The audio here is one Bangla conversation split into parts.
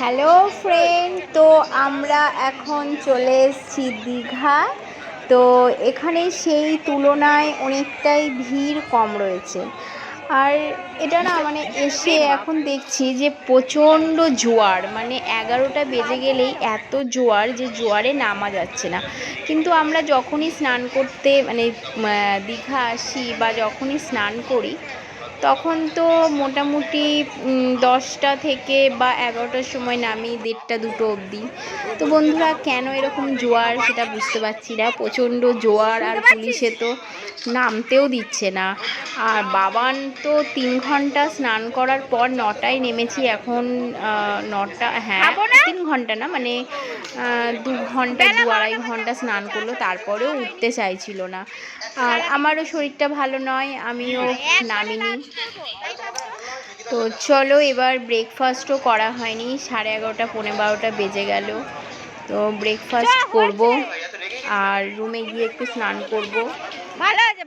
হ্যালো ফ্রেন্ড তো আমরা এখন চলে এসেছি দীঘা। তো এখানে সেই তুলনায় অনেকটাই ভিড় কম রয়েছে। আর এটা না মানে এসে এখন দেখছি যে প্রচণ্ড জোয়ার মানে এগারোটা বেজে গেলেই এত জোয়ার যে জোয়ারে নামা যাচ্ছে না। কিন্তু আমরা যখনই স্নান করতে মানে দীঘা আসি বা যখনই স্নান করি তখন তো মোটামুটি দশটা থেকে বা এগারোটার সময় নামি দেড়টা দুটো অবধি। তো বন্ধুরা কেন এরকম জোয়ার সেটা বুঝতে পারছি না। প্রচণ্ড জোয়ার আর পুলিশে তো নামতেও দিচ্ছে না। আর বাবান তো তিন ঘণ্টা স্নান করার পর নটায় নেমেছি। এখন নটা হ্যাঁ তিন ঘণ্টা না মানে দু ঘণ্টা দু আড়াই ঘণ্টা স্নান করল তারপরেও উঠতে চাইছিল না। আর আমারও শরীরটা ভালো নয় আমিও নামিনি। তো চলো এবার ব্রেকফাস্টও করা হয়নি সাড়ে এগারোটা পনেরো বারোটা বেজে গেল। তো ব্রেকফাস্ট করব আর রুমে গিয়ে একটু স্নান করব। ভালো আছে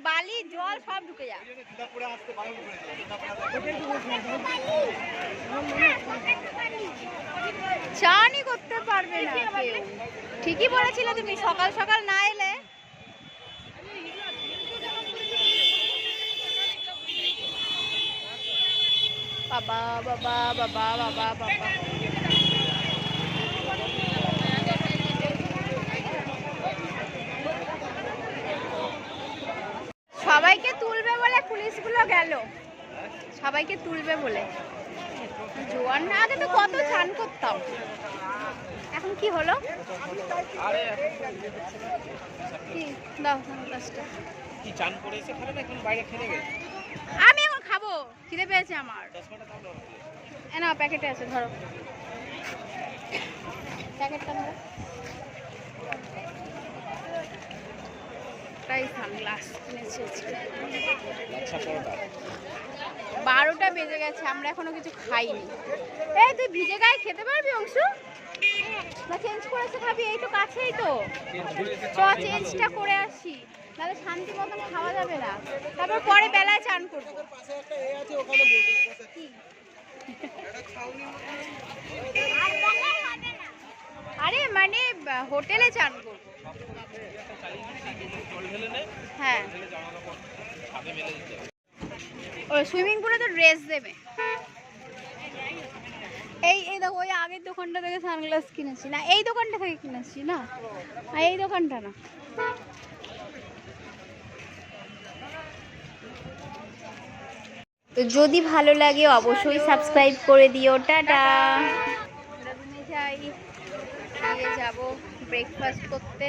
চানই করতে পারবে না। ঠিকই বলেছিলে তুমি, সকাল সকাল না এলে। বাবা বাবা বাবা বাবা বাবা সবাইকে তুলবে বলে গেল। সবাইকে তুলবে বলে। জোয়ার না আগে তো কত চান করতাম। এখন কি হলো? কি? দাও কি চান করে এসে এখন বাইরে খেলে গেছে আমি এখন খাব। খিদে পেয়েছে আমার। না প্যাকেটে আছে ধরো। প্যাকেটটা ধরো। তাই সানগ্লাস কিনেছি বারোটা বেজে গেছে, আমরা এখনও কিছু খাইনি। এই, তুই ভিজে গায়ে খেতে পারবি, অংশু? না চেঞ্জ করেছে খাবি এই তো কাছেই তো। চ চেঞ্জটা করে আসি। তাহলে শান্তি মতন খাওয়া যাবে না। তারপর পরে বেলায় চান করব। আরে মানে হোটেলে চান করব। হ্যাঁ। ও সুইমিং পুলে তো ড্রেস দেবে। এই এই দেখো ওই আগের দোকানটা থেকে সানগ্লাস কিনেছি। না এই দোকানটা থেকে কিনেছি না? এই দোকানটা না। তো যদি ভালো লাগে অবশ্যই সাবস্ক্রাইব করে দিও। টাটা। যাই যাব ব্রেকফাস্ট করতে।